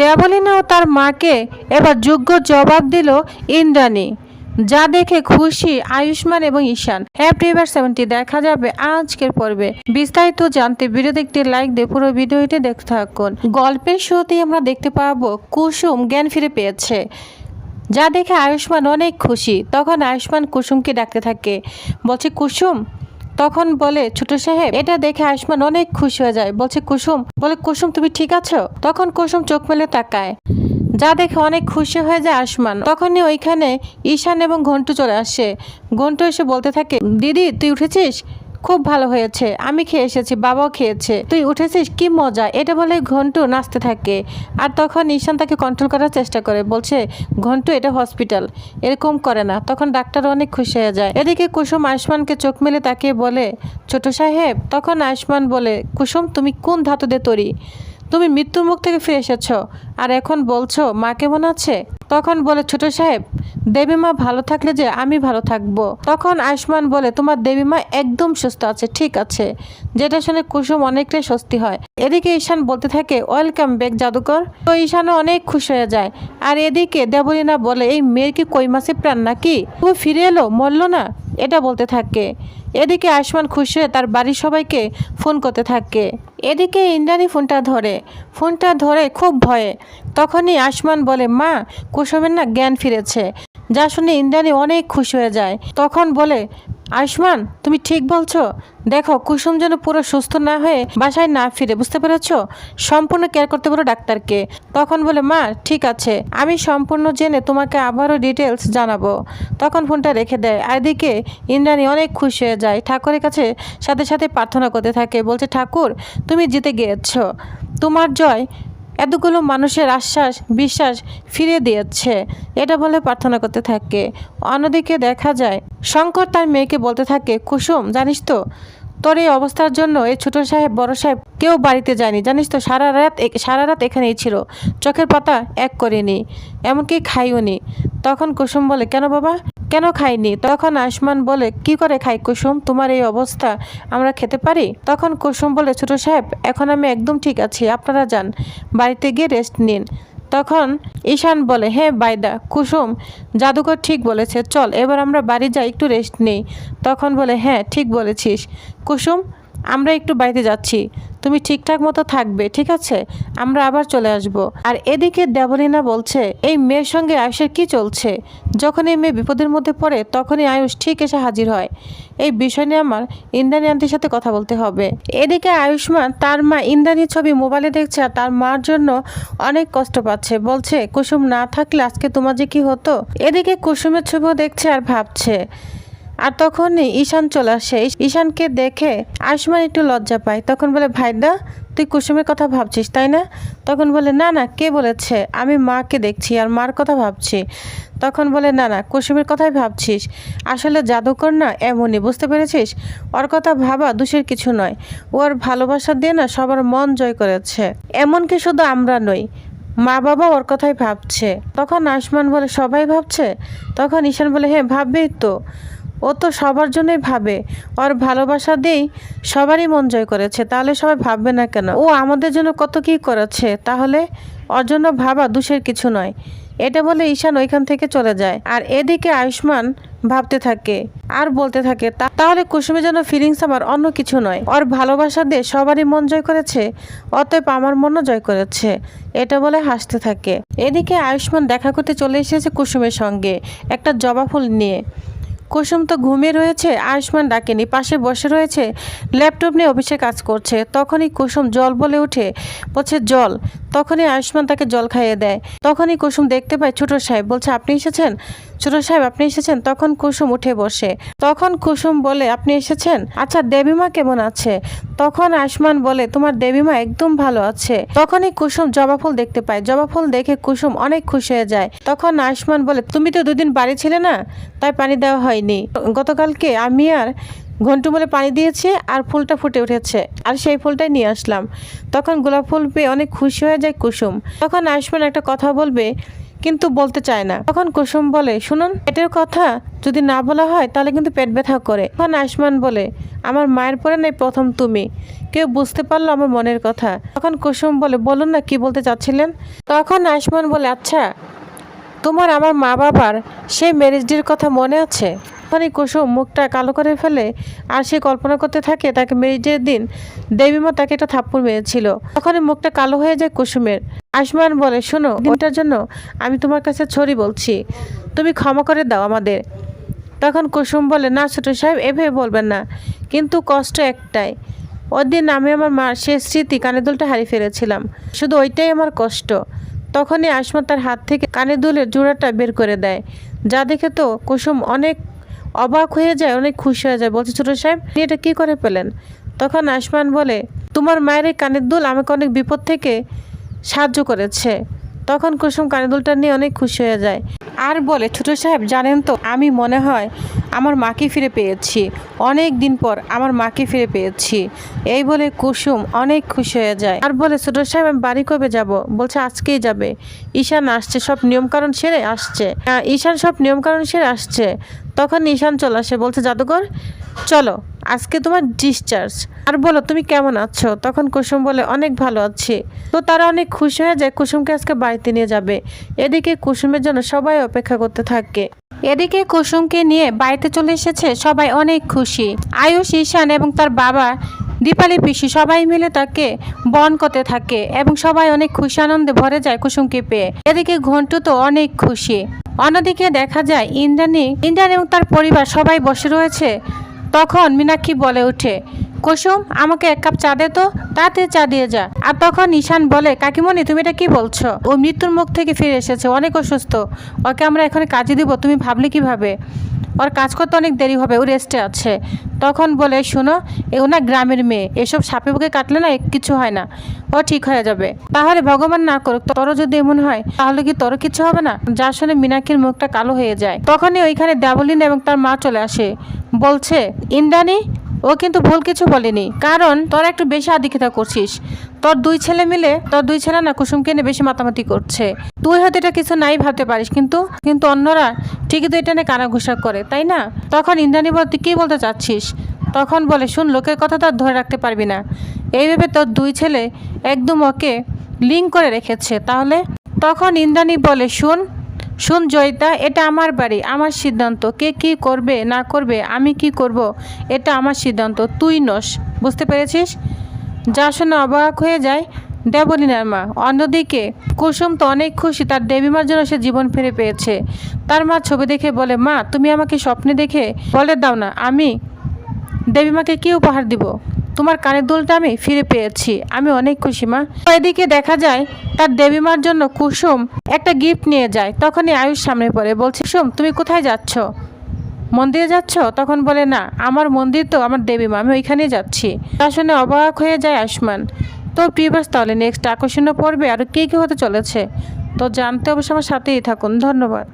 দেবলিনা ও তার মাকে এবার যোগ্য জবাব দিল ইন্দ্রাণী, যা দেখে খুশি আয়ুষ্মান এবং ঈশান। এবার সেভেন্টি দেখা যাবে আজকের পর্বে। বিস্তারিত জানতে ভিডিও দেখতে লাইক দিয়ে পুরো ভিডিওটি দেখতে থাকুন। গল্পের শুরুতেই আমরা দেখতে পাবো কুসুম জ্ঞান ফিরে পেয়েছে। যা দেখে আয়ুষ্মান অনেক খুশি। তখন আয়ুষ্মান কুসুমকে ডাকতে থাকে, বলছে, কুসুম তখন বলে, ছোট সাহেব, এটা দেখে আয়ুষ্মান অনেক খুশি হয়ে যায়। বলছে, কুসুম, বলে, কুসুম, তুমি ঠিক আছো? তখন কুসুম চোখ মেলে তাকায়। যা দেখে অনেক খুশি হয়ে যায় আসমান তখনই ওইখানে ঈশান এবং ঘন্টু চলে আসে। ঘন্টু এসে বলতে থাকে, দিদি, তুই উঠেছিস? খুব ভালো হয়েছে, আমি খেয়ে এসেছি, বাবাও খেয়েছে। তুই উঠেছিস, কি মজা, এটা বলে ঘন্টু নাচতে থাকে। আর তখন ঈশান তাকে কন্ট্রোল করার চেষ্টা করে, বলছে, ঘন্টু, এটা হসপিটাল এরকম করে না। তখন ডাক্তার অনেক খুশি হয়ে যায়। এদিকে কুসুম আয়ুষ্মানকে চোখ মেলে তাকে বলে, ছোট সাহেব? তখন আয়ুষ্মান বলে, কুসুম, তুমি কোন ধাতু দিয়ে তৈরি? তুমি মৃত্যুর মুখ থেকে ফিরে এসেছ। আর এখন বলছো মা কেমন আছে? তখন বলে, ছোট সাহেব, দেবী মা ভালো থাকলে যে আমি ভালো থাকব? তখন আয়ুষ্মান বলে, তোমার দেবী মা একদম সুস্থ আছে, ঠিক আছে। যেটা শুনে কুসুম অনেকটাই স্বস্তি হয়। এদিকে ঈশান বলতে থাকে, ওয়েলকাম ব্যাক, জাদুকর। তো ঈশানও অনেক খুশি হয়ে যায়। আর এদিকে দেবলীনা বলে, এই মেয়ের কি কই মাসে প্রাণ নাকি? তুমি ফিরে এলো, মরলো না? এটা বলতে থাকে। এদিকে আয়ুষ্মান খুশি হয়ে তার বাড়ির সবাইকে ফোন করতে থাকে। এদিকে ইন্দ্রাণী ফোনটা ধরে। ফোনটা ধরে খুব ভয়ে। তখনই আয়ুষ্মান বলে, মা, কুসুমের না জ্ঞান ফিরেছে। যা শুনে ইন্দ্রাণী অনেক খুশি হয়ে যায়। তখন বলে আয়ুষ্মান, তুমি ঠিক বলছো। দেখো, কুসুম যেন পুরো সুস্থ না হয়ে বাসায় না ফিরে, বুঝতে পেরেছ? সম্পূর্ণ কেয়ার করতে পারো ডাক্তারকে। তখন বলে, মা, ঠিক আছে। আমি সম্পূর্ণ জেনে তোমাকে আবারও ডিটেলস জানাব। তখন ফোনটা রেখে দেয়। আর এদিকে ইন্দ্রাণী অনেক খুশি হয়ে যায়। ঠাকুরের কাছে সাথে সাথে প্রার্থনা করতে থাকে। বলছে, ঠাকুর, তুমি জিতে গিয়েছ। তোমার জয় এতগুলো মানুষের আশ্বাস, বিশ্বাস ফিরে দিয়েছে। এটা বলে প্রার্থনা করতে থাকে। অন্যদিকে দেখা যায়, শঙ্কর তার মেয়েকে বলতে থাকে, কুসুম, জানিস তো, তোর এই অবস্থার জন্য এই ছোট সাহেব, বড় সাহেব কেউ বাড়িতে যায়নি। জানিস তো, সারা রাত সারা রাত এখানেই ছিল। চোখের পাতা এক করেনি, এমনকি খাইও নি তখন কুসুম বলে, কেন বাবা? কেন খাইনি? তখন আয়ুষ্মান বলে, কি করে খাই কুসুম? তোমার এই অবস্থা? আমরা খেতে পারি? তখন কুসুম বলে, ছোট সাহেব, এখন আমি একদম ঠিক আছি, আপনারা যান, বাড়িতে গিয়ে রেস্ট নিন। তখন ঈশান বলে হ্যাঁ বাইদা, কুসুম জাদুকর ঠিক বলেছে, চল, এবার আমরা বাড়ি যাই, একটু রেস্ট নেই। তখন বলে হ্যাঁ ঠিক বলেছিস। কুসুম, আমরা একটু বাড়িতে যাচ্ছি। তুমি ঠিকঠাক মতো থাকবে, ঠিক আছে? আমরা আবার চলে আসব। আর এদিকে দেবলীনা বলছে, এই মেয়ের সঙ্গে আয়ুষের কি চলছে? যখন এই মেয়ে বিপদের মধ্যে পড়ে, তখনই আয়ুষ ঠিক এসে হাজির হয়। এই বিষয় নিয়ে আমার ইন্দ্রাণী আন্টির সাথে কথা বলতে হবে। এদিকে আয়ুষ্মান তার মা ইন্দ্রাণীর ছবি মোবাইলে দেখছে আর তার মার জন্য অনেক কষ্ট পাচ্ছে। বলছে, কুসুম না থাকলে আজকে তোমার যে কি হতো? এদিকে কুসুমের ছবিও দেখছে আর ভাবছে আর তখনই ঈশান চলে আসে। ঈশানকে দেখে আয়ুষ্মান একটু লজ্জা পায়। তখন বলে, ভাইদা, তুই কুসুমের কথা ভাবছিস, তাই না? তখন বলে, না না, কে বলেছে? আমি মাকে দেখছি আর মার কথা ভাবছি। তখন বলে, না না, কুসুমের কথাই ভাবছিস। আসলে জাদুকর না এমনই, বুঝতে পেরেছিস? ওর কথা ভাবা দোষের কিছু নয়। ওর ভালোবাসা দিয়ে না সবার মন জয় করেছে। এমনকি শুধু আমরা নই, মা বাবা ওর কথাই ভাবছে। তখন আয়ুষ্মান বলে, সবাই ভাবছে? তখন ঈশান বলে হ্যাঁ ভাববেই তো। ও তো সবার জন্যই ভাবে। ওর ভালোবাসা দিয়েই সবারই মন জয় করেছে, তাহলে সবাই ভাববে না কেন? ও আমাদের জন্য কত কি করেছে, তাহলে ওর জন্য ভাবা দোষের কিছু নয়। এটা বলে ঈশান ওইখান থেকে চলে যায়। আর এদিকে আয়ুষ্মান ভাবতে থাকে, আর বলতে থাকে তাহলে কুসুমের জন্য ফিলিংস আমার অন্য কিছু নয়। ওর ভালোবাসা দিয়ে সবারই মন জয় করেছে, অতএব আমার মনও জয় করেছে। এটা বলে হাসতে থাকে। এদিকে আয়ুষ্মান দেখা করতে চলে এসেছে কুসুমের সঙ্গে, একটা জবা ফুল নিয়ে। কুসুম তো ঘুমিয়ে রয়েছে, আয়ুষ্মান ডাকেনি, পাশে বসে রয়েছে, ল্যাপটপ নিয়ে অফিসে কাজ করছে। তখনই কুসুম জল বলে উঠে, বলছে, জল তখনই আয়ুষ্মান তাকে জল খাইয়ে দেয়। তখনই কুসুম দেখতে পায় ছোট সাহেব বলছে, আপনি এসেছেন? ছোট সাহেব, আপনি এসেছেন? তখন কুসুম উঠে বসে। তখন কুসুম বলে, আপনি এসেছেন? আচ্ছা দেবীমা কেমন আছে? তখন আয়ুষ্মান বলে, তোমার দেবীমা একদম ভালো আছে। তখনই কুসুম জবা ফুল দেখতে পায়। জবা ফুল দেখে কুসুম অনেক খুশি হয়ে যায়। তখন আয়ুষ্মান বলে, তুমি তো দুদিন বাড়ি ছিলে না, তাই পানি দেওয়া হয়নি। গতকালকে আমি আর ঘন্টু বলে পানি দিয়েছে আর ফুলটা ফুটে উঠেছে। আর সেই ফুলটাই নিয়ে আসলাম। তখন গোলাপ ফুল পেয়ে অনেক খুশি হয়ে যায় কুসুম। তখন আয়ুষ্মান একটা কথা বলবে, কিন্তু বলতে চায় না। তখন কুসুম বলে, শুনুন, পেটের কথা যদি না বলা হয়, তাহলে কিন্তু পেট ব্যথা করে। তখন আয়ুষ্মান বলে, আমার মায়ের পরে নাই প্রথম তুমি। কেউ বুঝতে পারল আমার মনের কথা। তখন কুসুম বলে, বলুন না, কি বলতে চাচ্ছিলেন? তখন আয়ুষ্মান বলে আচ্ছা তোমার আমার মা বাবার সেই ম্যারেজ কথা মনে আছে? তখনই কুসুম মুখটা কালো করে ফেলে আর সে কল্পনা করতে থাকে তাকে ম্যারেজ ডের দিন দেবীমা তাকে একটা থাপ্পড় মেরেছিল। তখনই মুখটা কালো হয়ে যায় কুসুমের। আসমান বলে, শোনো দিনটার জন্য আমি তোমার কাছে ছড়ি বলছি। তুমি ক্ষমা করে দাও আমাদের। তখন কুসুম বলে, না ছোট সাহেব, এভাবে বলবেন না। কিন্তু কষ্ট একটাই। ওর দিন আমি আমার মার শেষ স্মৃতি কানে দুলটা হারিয়ে ফেলেছিলাম। শুধু ওইটাই আমার কষ্ট। তখনই আসমা তার হাত থেকে কানে দুলের জোড়াটা বের করে দেয়। যা দেখে তো কুসুম অনেক অবাক হয়ে যায়, অনেক খুশি হয়ে যায়। বলছে, ছোট সাহেব এটা কী করে পেলেন? তখন আসমান বলে, তোমার মায়ের কানের দুল আমাকে অনেক বিপদ থেকে সাহায্য করেছে। তখন কুসুম কানের দুলটা নিয়ে অনেক খুশি হয়ে যায়। আর বলে, ছোট সাহেব, জানেন তো, আমি মনে হয় আমার মাকে ফিরে পেয়েছি। অনেক দিন পর আমার মাকে ফিরে পেয়েছি। এই বলে কুসুম অনেক খুশি হয়ে যায়। আর বলে, ছোট সাহেব, আমি বাড়ি কবে যাব? বলছে, আজকেই যাবে। ঈশান আসছে, সব নিয়মকানুন সেরে আসছে। ঈশান সব নিয়মকানুন সেরে আসছে। তখন ঈশান চলে আসে, বলছে জাদুকর চলো, আজকে তোমার ডিসচার্জ আর বলো, তুমি কেমন আছো? তখন কুসুম বলে, অনেক ভালো আছি। তো তারা অনেক খুশি হয়ে যায়, কুসুমকে আজকে বাড়িতে নিয়ে যাবে। এদিকে কুসুমের জন্য সবাই অপেক্ষা করতে থাকে। এদিকে কুসুমকে নিয়ে বাড়িতে চলে এসেছে সবাই অনেক খুশি। আয়ুষ, ঈশান এবং তার বাবা, দীপালি পিসি সবাই মিলে তাকে বন করতে থাকে এবং সবাই অনেক খুশি আনন্দে ভরে যায় কুসুমকে পেয়ে। এদিকে ঘন্টু তো অনেক খুশি। অন্যদিকে দেখা যায়, ইন্দ্রাণী ইন্দ্রাণী এবং তার পরিবার সবাই বসে রয়েছে তখন মীনাক্ষী বলে ওঠে কুসুম, আমাকে এক কাপ চা দে তো তাতে চা দিয়ে যা। আর তখন ঈশান বলে, কাকিমণি, তুমি এটা কি বলছো? ও মৃত্যুর মুখ থেকে ফিরে এসেছে, অনেক অসুস্থ। ওকে আমরা এখানে কাজে দিব, তুমি ভাবলে কীভাবে? ওর কাজ করতে অনেক দেরি হবে, ও রেস্টে আছে। তখন বলে, শোনো, এ না গ্রামের মেয়ে, এসব সাপে বুকে কাটলে না কিছু হয় না, ও ঠিক হয়ে যাবে। তাহলে ভগবান না করুক, তোরও যদি এমন হয়, তাহলে কি তোরও কিছু হবে না? যার শুনে মীনাক্ষীর মুখটা কালো হয়ে যায়। তখনই ওইখানে দেবলিন এবং তার মা চলে আসে। বলছে, ইন্দ্রাণী ও কিন্তু ভুল কিছু বলেনি। কারণ তোরা একটু বেশি আদিক্ষিতা করছিস। তোর দুই ছেলে মিলে তোর দুই ছেলে না কুসুমকে নিয়ে বেশি মাতামাতি করছে। তুই হয়তো এটা কিছু নাই ভাবতে পারিস, কিন্তু কিন্তু অন্যরা ঠিকই তো এটা নিয়ে কানাঘুষা করে, তাই না? তখন ইন্দ্রাণী বল তুই কী বলতে চাচ্ছিস? তখন বলে, শুন, লোকের কথা তো আর ধরে রাখতে পারবি না। এইভাবে তোর দুই ছেলে একদম ওকে লিঙ্ক করে রেখেছে। তাহলে? তখন ইন্দ্রাণী বলে, শুন শুন জয়িতা, এটা আমার বাড়ি, আমার সিদ্ধান্ত। কে কি করবে, না করবে, আমি কি করব, এটা আমার সিদ্ধান্ত, তুই নস। বুঝতে পেরেছিস? যা শুনে অবাক হয়ে যায় দেবলীনার মা। অন্যদিকে, কুসুম তো অনেক খুশি, তার দেবীমার জন্য সে জীবন ফিরে পেয়েছে। তার মা ছবি দেখে বলে, মা, তুমি আমাকে স্বপ্নে দেখে বলে দাও না, আমি দেবীমাকে কি উপহার দিব? তোমার কানের দুলটা আমি ফিরে পেয়েছি। আমি অনেক খুশি, মা। এদিকে দেখা যায়, তার দেবীমার জন্য কুসুম একটা গিফট নিয়ে যায়। তখনই আয়ুষ সামনে পড়ে, বলছে, কুসুম, তুমি কোথায় যাচ্ছ? মন্দিরে যাচ্ছ? তখন বলে, না, আমার মন্দির তো আমার দেবীমা, আমি ওইখানেই যাচ্ছি। তা শুনে অবাক হয়ে যায় আয়ুষ্মান। তো প্রিভার্স তাহলে নেক্সট আকর্ষণীয় পর্বে আর কে কী হতে চলেছে? তো জানতে অবশ্য আমার সাথেই থাকুন, ধন্যবাদ।